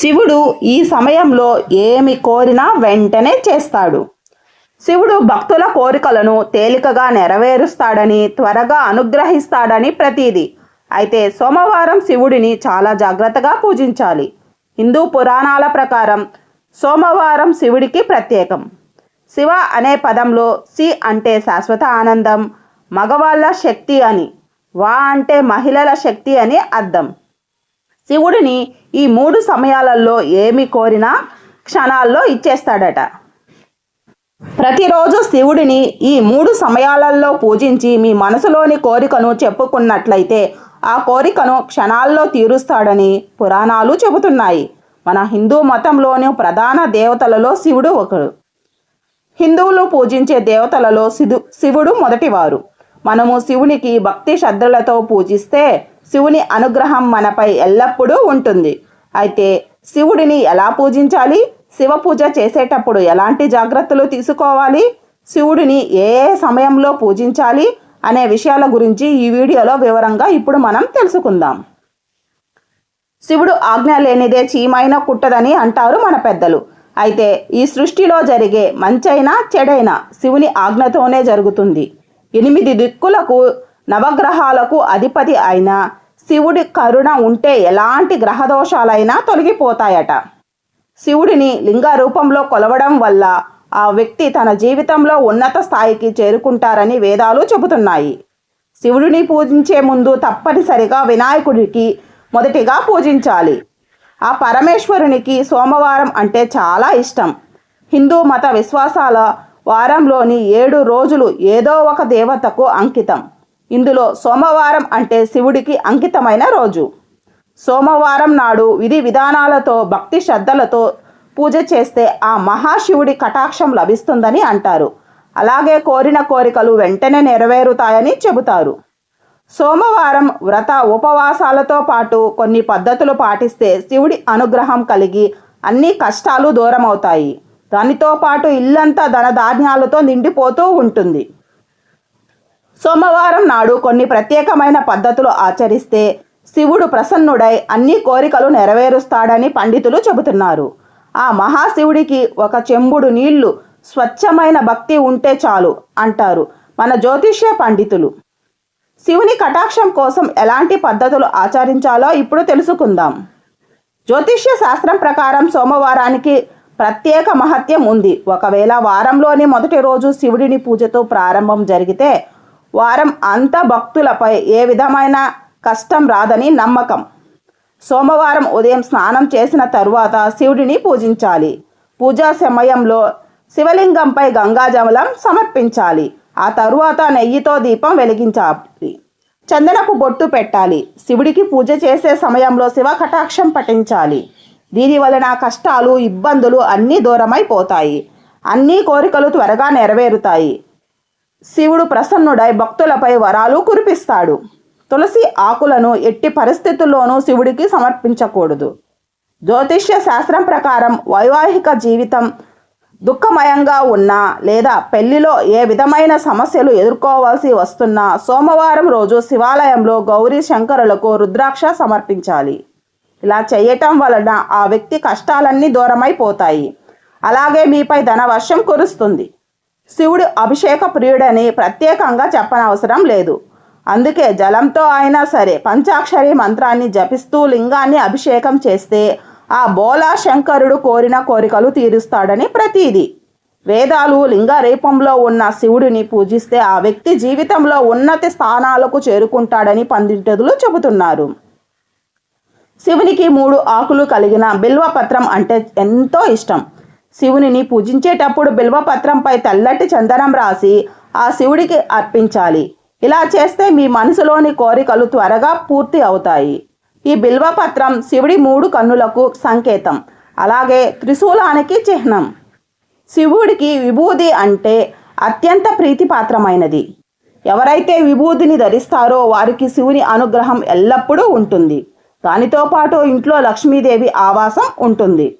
శివుడు ఈ సమయంలో ఏమి కోరినా వెంటనే చేస్తాడు. శివుడు భక్తుల కోరికలను తేలికగా నెరవేరుస్తాడని త్వరగా అనుగ్రహిస్తాడని ప్రతీది. అయితే సోమవారం శివుడిని చాలా జాగ్రత్తగా పూజించాలి. హిందూ పురాణాల ప్రకారం సోమవారం శివుడికి ప్రత్యేకం. శివ అనే పదంలో సి అంటే శాశ్వత ఆనందం మగవాళ్ళ శక్తి అని వా అంటే మహిళల శక్తి అని అర్థం. శివుడిని ఈ మూడు సమయాలలో ఏమి కోరినా క్షణాల్లో ఇచ్చేస్తాడట. ప్రతిరోజు శివుడిని ఈ మూడు సమయాలలో పూజించి మీ మనసులోని కోరికను చెప్పుకున్నట్లయితే ఆ కోరికను క్షణాల్లో తీరుస్తాడని పురాణాలు చెబుతున్నాయి. మన హిందూ మతంలోని ప్రధాన దేవతలలో శివుడు ఒకడు. హిందువులు పూజించే దేవతలలో శివుడు మొదటివారు. మనము శివునికి భక్తి శ్రద్ధలతో పూజిస్తే శివుని అనుగ్రహం మనపై ఎల్లప్పుడూ ఉంటుంది. అయితే శివుడిని ఎలా పూజించాలి? శివ పూజ చేసేటప్పుడు ఎలాంటి జాగ్రత్తలు తీసుకోవాలి? శివుడిని ఏ సమయంలో పూజించాలి? అనే విషయాల గురించి ఈ వీడియోలో వివరంగా ఇప్పుడు మనం తెలుసుకుందాం. శివుడు ఆజ్ఞ లేనిదే చీమైన కుట్టదని అంటారు మన పెద్దలు. అయితే ఈ సృష్టిలో జరిగే మంచైనా చెడైనా శివుని ఆజ్ఞతోనే జరుగుతుంది. ఎనిమిది దిక్కులకు నవగ్రహాలకు అధిపతి అయిన శివుడి కరుణ ఉంటే ఎలాంటి గ్రహదోషాలైనా తొలగిపోతాయట. శివుడిని లింగ రూపంలో కొలవడం వల్ల ఆ వ్యక్తి తన జీవితంలో ఉన్నత స్థాయికి చేరుకుంటారని వేదాలు చెబుతున్నాయి. శివుడిని పూజించే ముందు తప్పనిసరిగా వినాయకుడికి మొదటిగా పూజించాలి. ఆ పరమేశ్వరునికి సోమవారం అంటే చాలా ఇష్టం. హిందూ మత విశ్వాసాల వారంలోని ఏడు రోజులు ఏదో ఒక దేవతకు అంకితం. ఇందులో సోమవారం అంటే శివుడికి అంకితమైన రోజు. సోమవారం నాడు విధి విధానాలతో భక్తి శ్రద్ధలతో పూజ చేస్తే ఆ మహాశివుడి కటాక్షం లభిస్తుందని అంటారు. అలాగే కోరిన కోరికలు వెంటనే నెరవేరుతాయని చెబుతారు. సోమవారం వ్రత ఉపవాసాలతో పాటు కొన్ని పద్ధతులు పాటిస్తే శివుడి అనుగ్రహం కలిగి అన్ని కష్టాలు దూరమవుతాయి. దానితో పాటు ఇల్లంతా ధనధాన్యాలతో నిండిపోతూ ఉంటుంది. సోమవారం నాడు కొన్ని ప్రత్యేకమైన పద్ధతులు ఆచరిస్తే శివుడు ప్రసన్నుడై అన్ని కోరికలు నెరవేరుస్తాడని పండితులు చెబుతున్నారు. ఆ మహాశివుడికి ఒక చెంబుడు నీళ్ళు స్వచ్ఛమైన భక్తి ఉంటే చాలు అంటారు మన జ్యోతిష్య పండితులు. శివుని కటాక్షం కోసం ఎలాంటి పద్ధతులు ఆచరించాలో ఇప్పుడు తెలుసుకుందాం. జ్యోతిష్య శాస్త్రం ప్రకారం సోమవారానికి ప్రత్యేక మహత్యం ఉంది. ఒకవేళ వారంలోని మొదటి రోజు శివుడిని పూజతో ప్రారంభం జరిగితే వారం అంతా భక్తులపై ఏ విధమైన కష్టం రాదని నమ్మకం. సోమవారం ఉదయం స్నానం చేసిన తరువాత శివుడిని పూజించాలి. పూజా సమయంలో శివలింగంపై గంగాజలం సమర్పించాలి. ఆ తరువాత నెయ్యితో దీపం వెలిగించాలి. చందనపు బొట్టు పెట్టాలి. శివుడికి పూజ చేసే సమయంలో శివ కటాక్షం పఠించాలి. దీని వలన కష్టాలు ఇబ్బందులు అన్నీ దూరమైపోతాయి. అన్ని కోరికలు త్వరగా నెరవేరుతాయి. శివుడు ప్రసన్నుడై భక్తులపై వరాలు కురిపిస్తాడు. తులసి ఆకులను ఎట్టి పరిస్థితుల్లోనూ శివుడికి సమర్పించకూడదు. జ్యోతిష్య శాస్త్రం ప్రకారం వైవాహిక జీవితం దుఃఖమయంగా ఉన్నా లేదా పెళ్ళిలో ఏ విధమైన సమస్యలు ఎదుర్కోవాల్సి వస్తున్నా సోమవారం రోజు శివాలయంలో గౌరీ శంకరులకు రుద్రాక్ష సమర్పించాలి. ఇలా చేయటం వలన ఆ వ్యక్తి కష్టాలన్నీ దూరమైపోతాయి. అలాగే మీపై ధనవర్షం కురుస్తుంది. శివుడు అభిషేక ప్రియుడని ప్రత్యేకంగా చెప్పనవసరం లేదు. అందుకే జలంతో అయినా సరే పంచాక్షరి మంత్రాన్ని జపిస్తూ లింగాన్ని అభిషేకం చేస్తే ఆ బోలా శంకరుడు కోరిన కోరికలు తీరుస్తాడని ప్రతీది. వేదాలు లింగ రూపంలో ఉన్న శివుడిని పూజిస్తే ఆ వ్యక్తి జీవితంలో ఉన్నత స్థానాలకు చేరుకుంటాడని పండితులు చెబుతున్నారు. శివునికి మూడు ఆకులు కలిగిన బిల్వపత్రం అంటే ఎంతో ఇష్టం. శివునిని పూజించేటప్పుడు బిల్వపత్రంపై తెల్లటి చందనం రాసి ఆ శివుడికి అర్పించాలి. ఇలా చేస్తే మీ మనసులోని కోరికలు త్వరగా పూర్తి అవుతాయి. ఈ బిల్వపత్రం శివుడి మూడు కన్నులకు సంకేతం. అలాగే త్రిశూలానికి చిహ్నం. శివుడికి విభూది అంటే అత్యంత ప్రీతిపాత్రమైనది. ఎవరైతే విభూతిని ధరిస్తారో వారికి శివుని అనుగ్రహం ఎల్లప్పుడూ ఉంటుంది. దానితో పాటు ఇంట్లో లక్ష్మీదేవి ఆవాసం ఉంటుంది.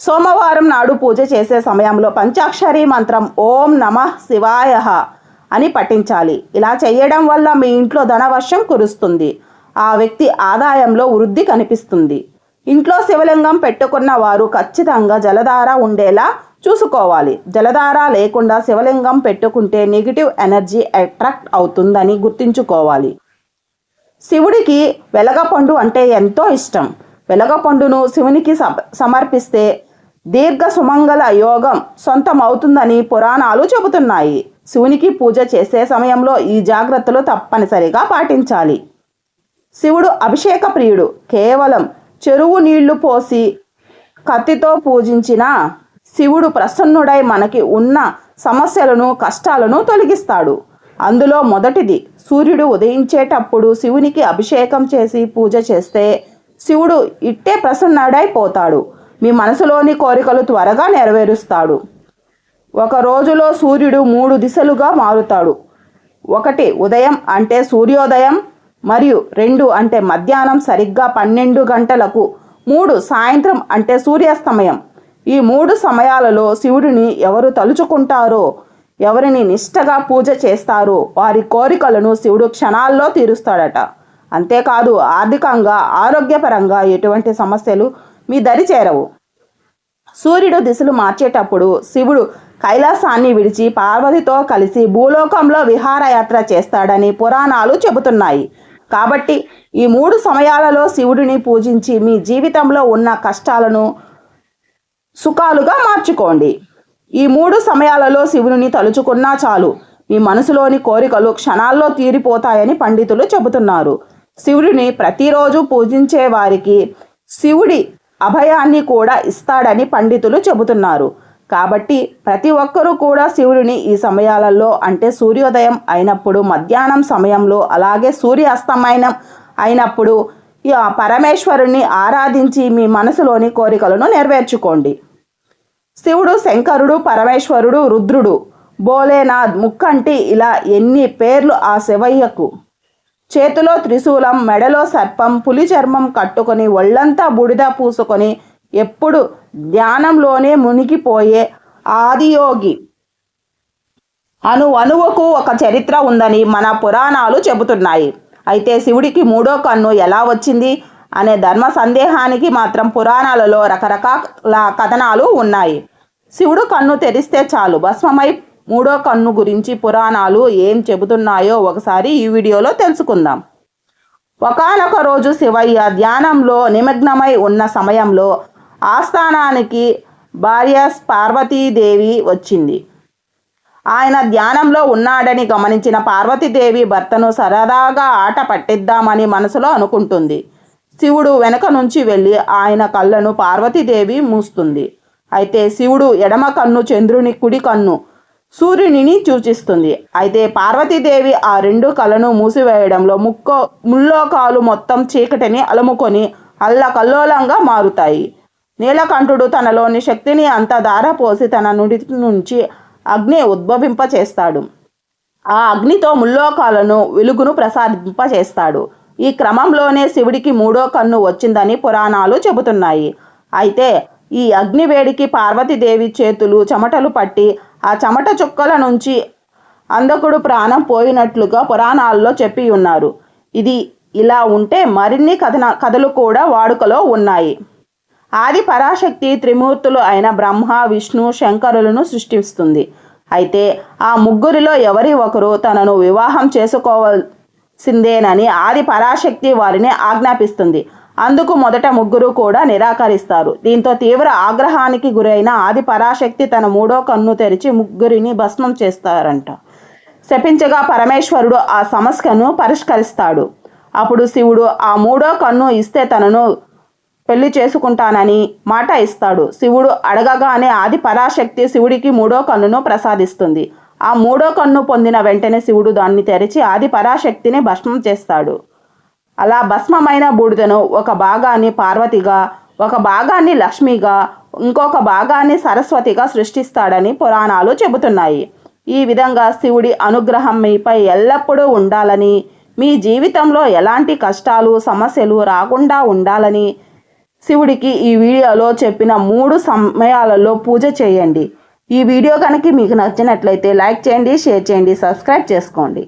సోమవారం నాడు పూజ చేసే సమయంలో పంచాక్షరి మంత్రం ఓం నమః శివాయ అని పఠించాలి. ఇలా చేయడం వల్ల మీ ఇంట్లో ధనవర్షం కురుస్తుంది. ఆ వ్యక్తి ఆదాయంలో వృద్ధి కనిపిస్తుంది. ఇంట్లో శివలింగం పెట్టుకున్న వారు ఖచ్చితంగా జలధార ఉండేలా చూసుకోవాలి. జలధార లేకుండా శివలింగం పెట్టుకుంటే నెగిటివ్ ఎనర్జీ అట్రాక్ట్ అవుతుందని గుర్తుంచుకోవాలి. శివుడికి వెలగపండు అంటే ఎంతో ఇష్టం. వెలగపండును శివునికి సమర్పిస్తే దీర్ఘ సుమంగళ యోగం సొంతమవుతుందని పురాణాలు చెబుతున్నాయి. శివునికి పూజ చేసే సమయంలో ఈ జాగ్రత్తలు తప్పనిసరిగా పాటించాలి. శివుడు అభిషేక ప్రియుడు. కేవలం చెరువు నీళ్ళు పోసి కత్తితో పూజించిన శివుడు ప్రసన్నుడై మనకి ఉన్న సమస్యలను కష్టాలను తొలగిస్తాడు. అందులో మొదటిది సూర్యుడు ఉదయించేటప్పుడు శివునికి అభిషేకం చేసి పూజ చేస్తే శివుడు ఇట్టే ప్రసన్నుడైపోతాడు. మీ మనసులోని కోరికలు త్వరగా నెరవేరుస్తాడు. ఒక రోజులో సూర్యుడు మూడు దిశలుగా మారుతాడు. ఒకటి ఉదయం అంటే సూర్యోదయం మరియు రెండు అంటే మధ్యాహ్నం సరిగ్గా పన్నెండు గంటలకు మూడు సాయంత్రం అంటే సూర్యాస్తమయం. ఈ మూడు సమయాలలో శివుడిని ఎవరు తలుచుకుంటారో ఎవరిని నిష్టగా పూజ చేస్తారో వారి కోరికలను శివుడు క్షణాల్లో తీరుస్తాడట. అంతేకాదు ఆర్థికంగా ఆరోగ్యపరంగా ఎటువంటి సమస్యలు మీ దరి చేరవు. సూర్యుడు దిశలు మార్చేటప్పుడు శివుడు కైలాసాన్ని విడిచి పార్వతితో కలిసి భూలోకంలో విహారయాత్ర చేస్తాడని పురాణాలు చెబుతున్నాయి. కాబట్టి ఈ మూడు సమయాలలో శివుడిని పూజించి మీ జీవితంలో ఉన్న కష్టాలను సుఖాలుగా మార్చుకోండి. ఈ మూడు సమయాలలో శివుని తలుచుకున్నా చాలు. మీ మనసులోని కోరికలు క్షణాల్లో తీరిపోతాయని పండితులు చెబుతున్నారు. శివుడిని ప్రతిరోజు పూజించే వారికి శివుడి అభయాన్ని కూడా ఇస్తాడని పండితులు చెబుతున్నారు. కాబట్టి ప్రతి ఒక్కరూ కూడా శివుడిని ఈ సమయాలలో అంటే సూర్యోదయం అయినప్పుడు మధ్యాహ్నం సమయంలో అలాగే సూర్యాస్తమయం అయినప్పుడు పరమేశ్వరుణ్ణి ఆరాధించి మీ మనసులోని కోరికలను నెరవేర్చుకోండి. శివుడు శంకరుడు పరమేశ్వరుడు రుద్రుడు భోలేనాథ్ ముక్కంటి ఇలా ఎన్ని పేర్లు ఆ శివయ్యకు చేతిలో త్రిశూలం మెడలో సర్పం పులి చర్మం కట్టుకొని ఒళ్ళంతా బుడిద పూసుకొని ఎప్పుడు ధ్యానంలోనే మునిగిపోయే ఆదియోగి. అను అణువుకు ఒక చరిత్ర ఉందని మన పురాణాలు చెబుతున్నాయి. అయితే శివుడికి మూడో కన్ను ఎలా వచ్చింది అనే ధర్మ సందేహానికి మాత్రం పురాణాలలో రకరకాల కథనాలు ఉన్నాయి. శివుడు కన్ను తెరిస్తే చాలు భస్మమై మూడో కన్ను గురించి పురాణాలు ఏం చెబుతున్నాయో ఒకసారి ఈ వీడియోలో తెలుసుకుందాం. ఒకానొక రోజు శివయ్య ధ్యానంలో నిమగ్నమై ఉన్న సమయంలో ఆస్థానానికి భార్య పార్వతీదేవి వచ్చింది. ఆయన ధ్యానంలో ఉన్నాడని గమనించిన పార్వతీదేవి భర్తను సరదాగా ఆట పట్టిద్దామని మనసులో అనుకుంటుంది. శివుడు వెనక నుంచి వెళ్ళి ఆయన కళ్ళను పార్వతీదేవి మూస్తుంది. అయితే శివుడు ఎడమ కన్ను చంద్రుని కుడి కన్ను సూర్యునిని సూచిస్తుంది. అయితే పార్వతీదేవి ఆ రెండు కళ్ళను మూసివేయడంలో ముక్కో ముల్లోకాలు మొత్తం చీకటిని అలుముకొని అల్లకల్లోలంగా మారుతాయి. నీలకంఠుడు తనలోని శక్తిని అంత ధారపోసి తన నుడి నుంచి అగ్ని ఉద్భవింపచేస్తాడు. ఆ అగ్నితో ముల్లోకాలను వెలుగును ప్రసాదింపచేస్తాడు. ఈ క్రమంలోనే శివుడికి మూడో కన్ను వచ్చిందని పురాణాలు చెబుతున్నాయి. అయితే ఈ అగ్ని వేడికి పార్వతీదేవి చేతులు చెమటలు పట్టి ఆ చెమట చుక్కల నుంచి అందకుడు ప్రాణం పోయినట్లుగా పురాణాల్లో చెప్పి ఉన్నారు. ఇది ఇలా ఉంటే మరిన్ని కథన కథలు కూడా వాడుకలో ఉన్నాయి. ఆది పరాశక్తి త్రిమూర్తులు అయిన బ్రహ్మ విష్ణు శంకరులను సృష్టిస్తుంది. అయితే ఆ ముగ్గురిలో ఎవరి ఒకరు తనను వివాహం చేసుకోవాల్సిందేనని ఆది పరాశక్తి వారిని ఆజ్ఞాపిస్తుంది. అందుకు మొదట ముగ్గురు కూడా నిరాకరిస్తారు. దీంతో తీవ్ర ఆగ్రహానికి గురైన ఆది పరాశక్తి తన మూడో కన్ను తెరిచి ముగ్గురిని భస్మం చేస్తారంట. శపించగా పరమేశ్వరుడు ఆ సమస్యను పరిష్కరిస్తాడు. అప్పుడు శివుడు ఆ మూడో కన్ను ఇస్తే తనను పెళ్ళి చేసుకుంటానని మాట ఇస్తాడు. శివుడు అడగగానే ఆది పరాశక్తి శివుడికి మూడో కన్నును ప్రసాదిస్తుంది. ఆ మూడో కన్ను పొందిన వెంటనే శివుడు దాన్ని తెరిచి ఆది పరాశక్తిని భస్మం చేస్తాడు. అలా భస్మమైన బూడిదను ఒక భాగాన్ని పార్వతిగా ఒక భాగాన్ని లక్ష్మిగా ఇంకొక భాగాన్ని సరస్వతిగా సృష్టిస్తాడని పురాణాలు చెబుతున్నాయి. ఈ విధంగా శివుడి అనుగ్రహం మీపై ఎల్లప్పుడూ ఉండాలని మీ జీవితంలో ఎలాంటి కష్టాలు సమస్యలు రాకుండా ఉండాలని శివుడికి ఈ వీడియోలో చెప్పిన మూడు సమయాలలో పూజ చేయండి. ఈ వీడియో కనుక మీకు నచ్చినట్లయితే లైక్ చేయండి షేర్ చేయండి సబ్స్క్రైబ్ చేసుకోండి.